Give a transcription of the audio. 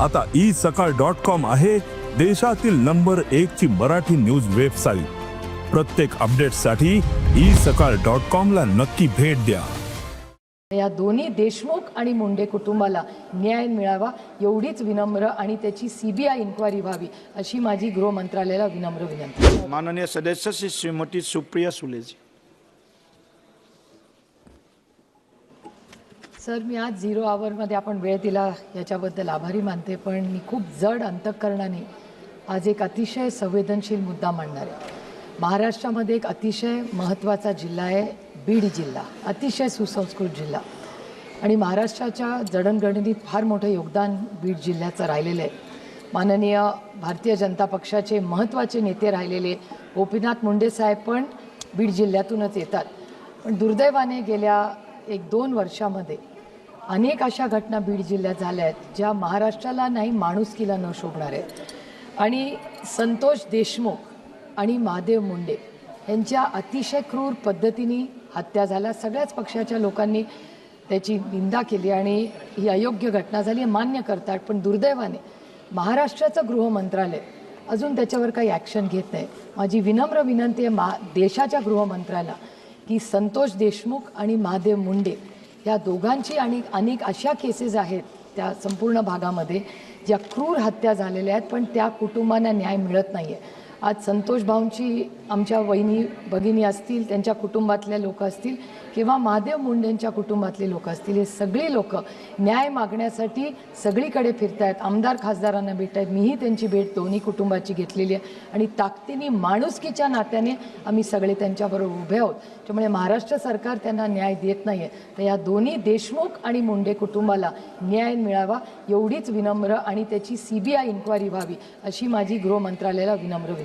आता ई सकाळ dot com आहे देशातील नंबर एक ची मराठी न्यूज वेबसाईट. प्रत्येक अपडेटसाठी ई सकाळ डॉट कॉम ला नक्की भेट द्या. या दोन्ही देशमुख आणि मुंडे कुटुंबाला न्याय मिळावा एवढीच विनम्र आणि त्याची सीबीआय इन्क्वायरी व्हावी अशी माझी गृह मंत्रालयाला विनम्र विनंती. माननीय सदस्य श्री श्रीमती सुप्रिया सुलेजी. सर मी आज झिरो आवरमध्ये आपण वेळ दिला याच्याबद्दल आभारी मानते पण मी खूप जड अंतःकरणाने आज एक अतिशय संवेदनशील मुद्दा मांडणार आहे. महाराष्ट्रामध्ये एक अतिशय महत्त्वाचा जिल्हा आहे बीड जिल्हा अतिशय सुसंस्कृत जिल्हा. आणि महाराष्ट्राच्या जडणघडणीत फार मोठं योगदान बीड जिल्ह्याचं राहिलेलं आहे. माननीय भारतीय जनता पक्षाचे महत्त्वाचे नेते राहिलेले गोपीनाथ मुंडे साहेब पण बीड जिल्ह्यातूनच येतात. पण दुर्दैवाने गेल्या एक दोन वर्षामध्ये अनेक अशा घटना बीड जिल्ह्यात झाल्या आहेत ज्या महाराष्ट्राला नाही माणुसकीला न शोभणार आहेत. आणि संतोष देशमुख आणि महादेव मुंडे यांच्या अतिशय क्रूर पद्धतीने हत्या झाल्या. सगळ्याच पक्षाच्या लोकांनी त्याची निंदा केली आणि ही अयोग्य घटना झाली हे मान्य करतात. पण दुर्दैवाने महाराष्ट्राचं गृह मंत्रालय अजून त्याच्यावर काही ॲक्शन घेत नाही. माझी विनम्र विनंती आहे मा देशाच्या गृहमंत्र्याला की संतोष देशमुख आणि महादेव मुंडे या दोघांची आणि अनेक अशा केसेस आहेत त्या संपूर्ण भागामध्ये ज्या क्रूर हत्या झालेल्या आहेत पण त्या कुटुंबांना न्याय मिळत नाही आहे आज संतोष भाऊंची आमच्या वहिनी भगिनी असतील त्यांच्या कुटुंबातले लोक असतील किंवा महादेव मुंडेंच्या कुटुंबातले लोक असतील हे सगळी लोक न्याय मागण्यासाठी सगळीकडे फिरत आहेत आमदार खासदारांना भेट आहेत मीही त्यांची भेट दोन्ही कुटुंबाची घेतलेली आहे. आणि ताकदीने माणुसकीच्या नात्याने आम्ही सगळे त्यांच्याबरोबर उभे आहोत. त्यामुळे महाराष्ट्र सरकार त्यांना न्याय देत नाही आहे तर या दोन्ही देशमुख आणि मुंडे कुटुंबाला न्याय मिळावा एवढीच विनम्र आणि त्याची सी बी आय इन्क्वायरी व्हावी अशी माझी गृह मंत्रालयाला विनम्र विनंती.